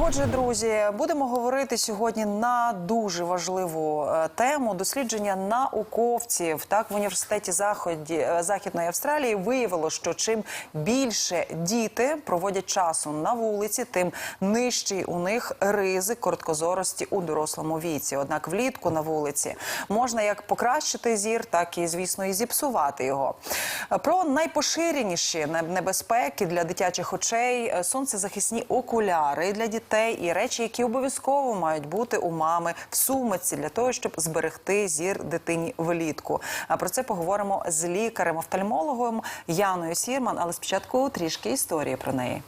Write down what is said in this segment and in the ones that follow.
Отже, друзі, будемо говорити сьогодні на дуже важливу е, тему дослідження науковців. Так, в університеті Заході е, Західної Австралії виявило, що чим більше діти проводять часу на вулиці, тим нижчий у них ризик короткозорості у дорослому віці. Однак влітку на вулиці можна як покращити зір, так і звісно і зіпсувати його. Про найпоширеніші небезпеки для дитячих очей, е, сонцезахисні окуляри для дітей і речі, які обов'язково мають бути у мами в сумиці для того, щоб зберегти зір дитині влітку. А про це поговоримо з лікарем-офтальмологом Яною Сірман. Але спочатку трішки історії про неї.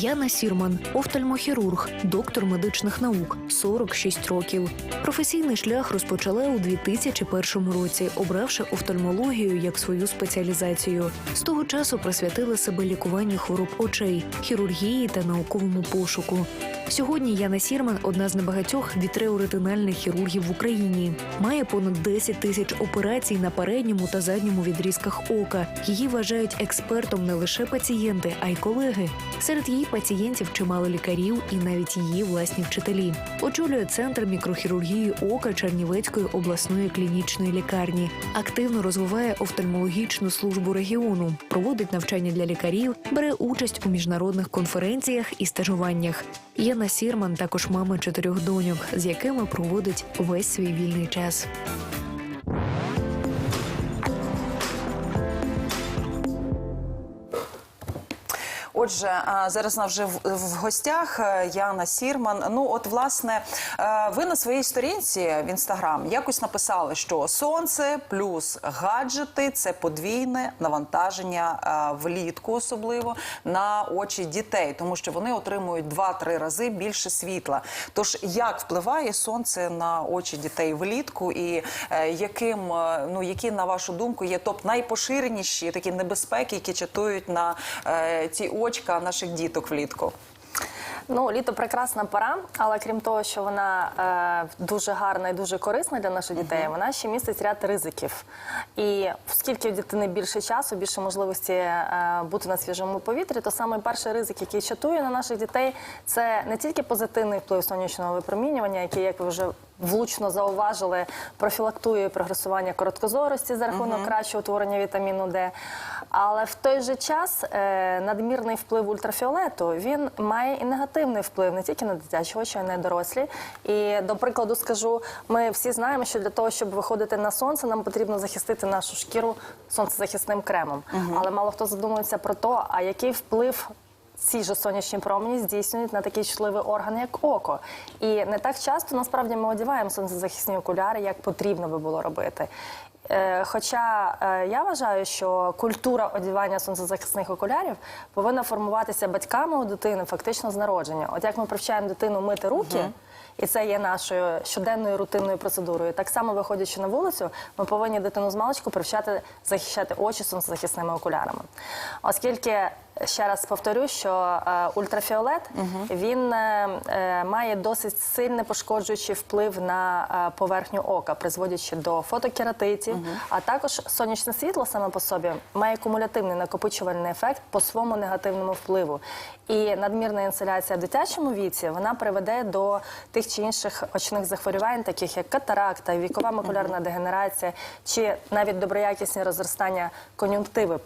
Яна Сірман, офтальмохірург, доктор медичних наук, 46 років. Професійний шлях розпочала у 2001 році, обравши офтальмологію як свою спеціалізацію. З того часу присвятила себе лікуванню хвороб очей, хірургії та науковому пошуку. Сьогодні Яна Сірман одна з небагатьох вітреоретинальних хірургів в Україні. Має понад 10 тисяч операцій на передньому та задньому відрізках ока. Її вважають експертом не лише пацієнти, а й колеги. Серед її пацієнтів чимало лікарів і навіть її власні вчителі. Очолює центр мікрохірургії ока Чернівецької обласної клінічної лікарні. Активно розвиває офтальмологічну службу регіону, проводить навчання для лікарів, бере участь у міжнародних конференціях і стажуваннях. Яна Сірман також мама чотирьох доньок, з якими проводить весь свій вільний час. Отже, зараз вона вже в, гостях е, Яна Сірман. Ну, от, власне, е, ви на своїй сторінці в інстаграм якось написали, що сонце плюс гаджети це подвійне навантаження е, влітку, особливо на очі дітей, тому що вони отримують 2-3 рази більше світла. Тож як впливає сонце на очі дітей влітку, і е, яким е, ну які на вашу думку є топ найпоширеніші такі небезпеки, які чатують на е, ці очка наших діток влітку? Ну, літо прекрасна пора, але крім того, що вона е, дуже гарна і дуже корисна для наших дітей, вона ще містить ряд ризиків. І оскільки у дитини більше часу, більше можливості е, бути на свіжому повітрі, то саме перший ризик, який чатує на наших дітей, це не тільки позитивний вплив сонячного випромінювання, який, як ви вже влучно зауважили, профілактує прогресування короткозорості за рахунок кращого утворення вітаміну Д. Але в той же час е, надмірний вплив ультрафіолету він має і негативний вплив не тільки на дитячі очі, а й на дорослі. І до прикладу скажу, ми всі знаємо, що для того, щоб виходити на сонце, нам потрібно захистити нашу шкіру сонцезахисним кремом. Але мало хто задумується про те, а який вплив ці ж сонячні промені здійснюють на такий чутливий орган, як око. І не так часто насправді ми одягаємо сонцезахисні окуляри, як потрібно би було робити. Е, Хоча е, я вважаю, що культура одягання сонцезахисних окулярів повинна формуватися батьками у дитини фактично з народження. От як ми привчаємо дитину мити руки. І це є нашою щоденною рутинною процедурою. Так само, виходячи на вулицю, ми повинні дитину з маличку привчати захищати очі сонцезахисними окулярами. Оскільки ще раз повторю, що е, ультрафіолет він е, е, має досить сильний пошкоджуючий вплив на поверхню ока, призводячи до фотокератитів, а також сонячне світло саме по собі має кумулятивний накопичувальний ефект по своєму негативному впливу. І надмірна інсоляція в дитячому віці вона приведе до тих чи інших очних захворювань, таких як катаракта, вікова макулярна дегенерація, чи навіть доброякісні розростання кон'юнктиви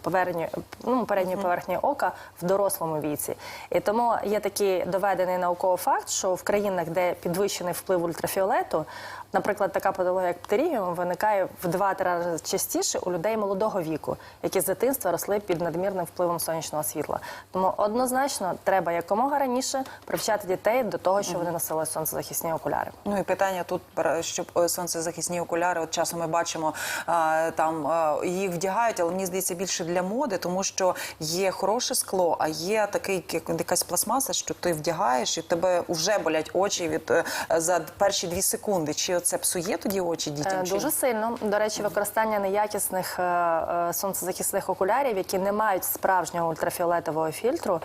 ну, передньої поверхні ока в дорослому віці. І тому є такий доведений науковий факт, що в країнах, де підвищений вплив ультрафіолету, наприклад, така патологія, як птерігіум, виникає в 2-3 рази частіше у людей молодого віку, які з дитинства росли під надмірним впливом сонячного світла. Тому однозначно треба якомога раніше привчати дітей до того, що вони носили сонцезахисні окуляри. Ну і питання тут, про- щоб е, сонцезахисні окуляри, от часом ми бачимо, е, там е, їх вдягають, але мені здається більше для моди, тому що є хороше скло, а є такий як- якась пластмаса, що ти вдягаєш, і тебе вже болять очі від е, за перші дві секунди. Чи це псує тоді очі дітям? Е, чи Дуже сильно. До речі, використання неякісних е, сонцезахисних окулярів, які не мають справжнього ультрафіолетового фільтру,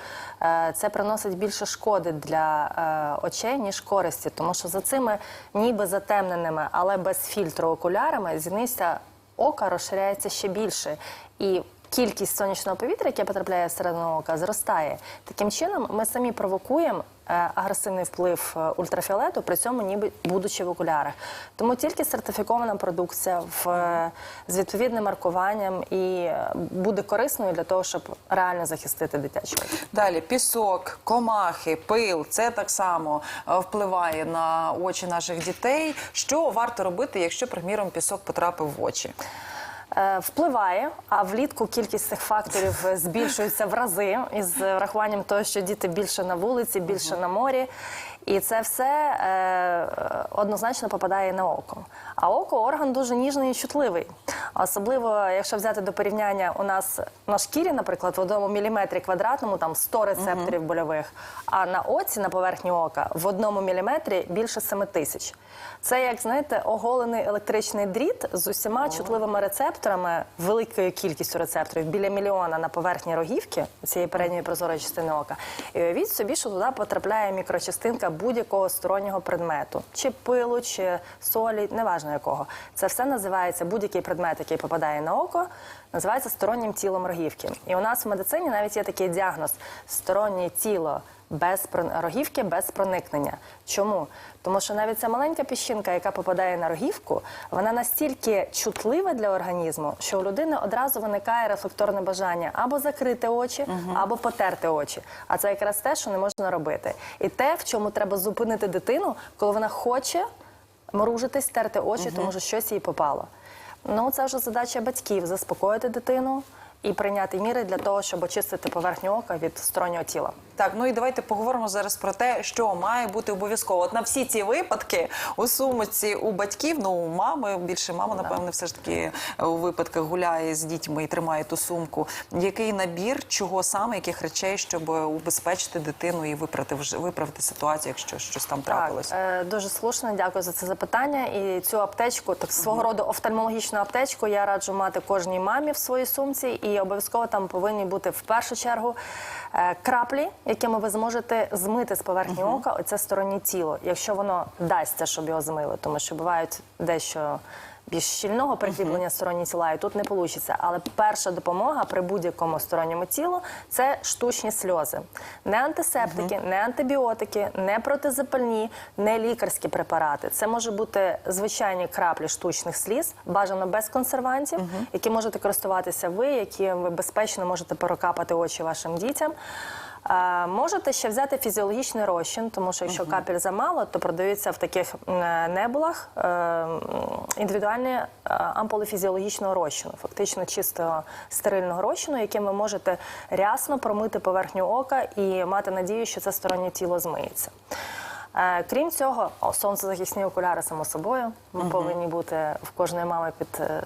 це приносить більше шкоди для очей, ніж користі. Тому що за цими ніби затемненими, але без фільтру окулярами зіниця ока розширяється ще більше. І кількість сонячного повітря, яке потрапляє всередину ока, зростає. Таким чином, ми самі провокуємо е, агресивний вплив е, ультрафіолету, при цьому ніби будучи в окулярах. Тому тільки сертифікована продукція в, е, з відповідним маркуванням і буде корисною для того, щоб реально захистити дитячу. очі. Далі пісок, комахи, пил це так само впливає на очі наших дітей. Що варто робити, якщо, приміром, пісок потрапив в очі? Е, Впливає, а влітку кількість цих факторів е, збільшується в рази із врахуванням того, що діти більше на вулиці, більше на морі. І це все е, однозначно попадає на око. А око орган дуже ніжний і чутливий. Особливо, якщо взяти до порівняння, у нас на шкірі, наприклад, в одному міліметрі квадратному там 100 рецепторів больових, а на оці, на поверхні ока, в одному міліметрі більше 7 тисяч. Це як знаєте, оголений електричний дріт з усіма чутливими рецепторами, великою кількістю рецепторів, біля мільйона на поверхні рогівки цієї передньої прозорої частини ока. І уявіть собі, що туди потрапляє мікрочастинка будь-якого стороннього предмету, чи пилу, чи солі, неважно якого. Це все називається будь-який предмет, який попадає на око, називається стороннім тілом рогівки. І у нас в медицині навіть є такий діагноз стороннє тіло. Без рогівки без проникнення. Чому? Тому що навіть ця маленька піщинка, яка попадає на рогівку, вона настільки чутлива для організму, що у людини одразу виникає рефлекторне бажання або закрити очі, або потерти очі. А це якраз те, що не можна робити. І те, в чому треба зупинити дитину, коли вона хоче мружитись, терти очі, тому що щось їй попало. Ну, це вже задача батьків заспокоїти дитину і прийняти міри для того, щоб очистити поверхню ока від стороннього тіла. Так, ну і давайте поговоримо зараз про те, що має бути обов'язково. От на всі ці випадки у сумочці у батьків, ну у мами більше мама, напевне, все ж таки е, у випадках гуляє з дітьми і тримає ту сумку. Який набір, чого саме, яких речей, щоб убезпечити дитину і виправити виправити ситуацію, якщо щось там трапилось? Так, е, дуже слушно, дякую за це запитання. І цю аптечку, так свого роду офтальмологічну аптечку, я раджу мати кожній мамі в своїй сумці, і обов'язково там повинні бути в першу чергу е, краплі, якими ви зможете змити з поверхні ока оце стороннє тіло, якщо воно дасться, щоб його змили, тому що бувають дещо. Більш щільного прикріплення сторонні тіла, і тут не вийде. Але перша допомога при будь-якому сторонньому тілу це штучні сльози. Не антисептики, не антибіотики, не протизапальні, не лікарські препарати. Це може бути звичайні краплі штучних сліз, бажано без консервантів, які можете користуватися ви, які ви безпечно можете прокапати очі вашим дітям. Е, Можете ще взяти фізіологічний розчин, тому що якщо капель замало, то продаються в таких небулах е, індивідуальні е, ампули фізіологічного розчину, фактично чистого стерильного розчину, яким ви можете рясно промити поверхню ока і мати надію, що це стороннє тіло змиється. Е, Крім цього, сонцезахисні окуляри, само собою, ми повинні бути в кожної мами під е,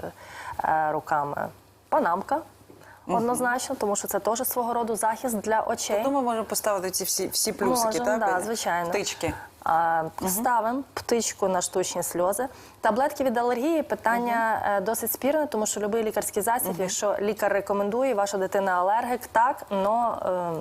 е, руками. Панамка. Однозначно, тому що це теж свого роду захист для очей. То ми можемо поставити ці всі всі плюсики, Можемо, так? да, звичайно. Птички. А, Ставимо птичку на штучні сльози. Таблетки від алергії питання е, досить спірне, тому що будь-який лікарський засіб, якщо лікар рекомендує, ваша дитина алергік, так, але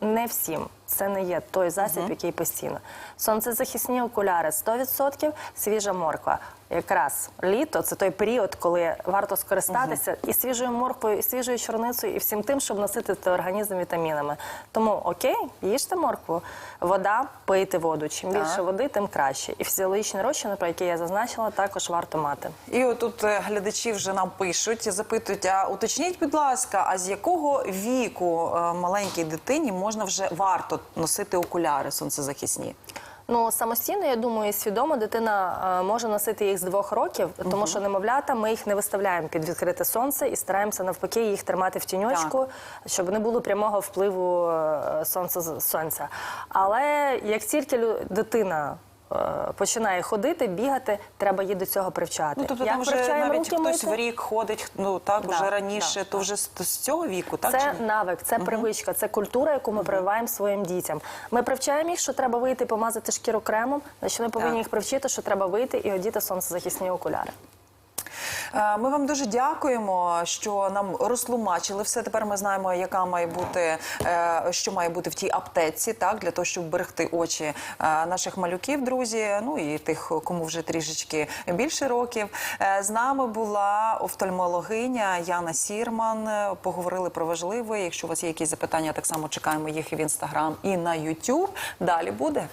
не всім. Це не є той засіб, який постійно. Сонцезахисні окуляри 100%, свіжа морква. Якраз літо це той період, коли варто скористатися і свіжою морквою, і свіжою чорницею, і всім тим, щоб наситити організм вітамінами. Тому окей, їжте моркву, вода, пийте воду. Чим більше води, тим краще. І фізіологічні розчини, про які я зазначила, також варто мати. І отут е, глядачі вже нам пишуть, запитують: а уточніть, будь ласка, а з якого віку е, маленькій дитині можна вже варто носити окуляри сонцезахисні? Ну самостійно, я думаю, і свідомо дитина е, може носити їх з двох років, тому що немовлята ми їх не виставляємо під відкрите сонце і стараємося навпаки їх тримати в тіньочку, щоб не було прямого впливу е, сонця сонця. Але як тільки дитина починає ходити, бігати, треба її до цього привчати. Ну тобто Як там вже навіть руки хтось мити? в рік ходить, ну так Да, вже раніше, да, то вже з, з цього віку, так Це чи навик, це привичка, це культура, яку ми прививаємо своїм дітям. Ми привчаємо їх, що треба вийти і помазати шкіру кремом. Значить, ми повинні Так. їх привчити, що треба вийти і одіти сонцезахисні окуляри. Е, Ми вам дуже дякуємо, що нам розтлумачили все. Тепер ми знаємо, яка має бути, е, що має бути в тій аптеці, так для того, щоб берегти очі е, наших малюків, друзі. Ну і тих, кому вже трішечки більше років. З нами була офтальмологиня Яна Сірман. Поговорили про важливе. Якщо у вас є якісь запитання, так само чекаємо їх і в інстаграм, і на Ютуб. Далі буде.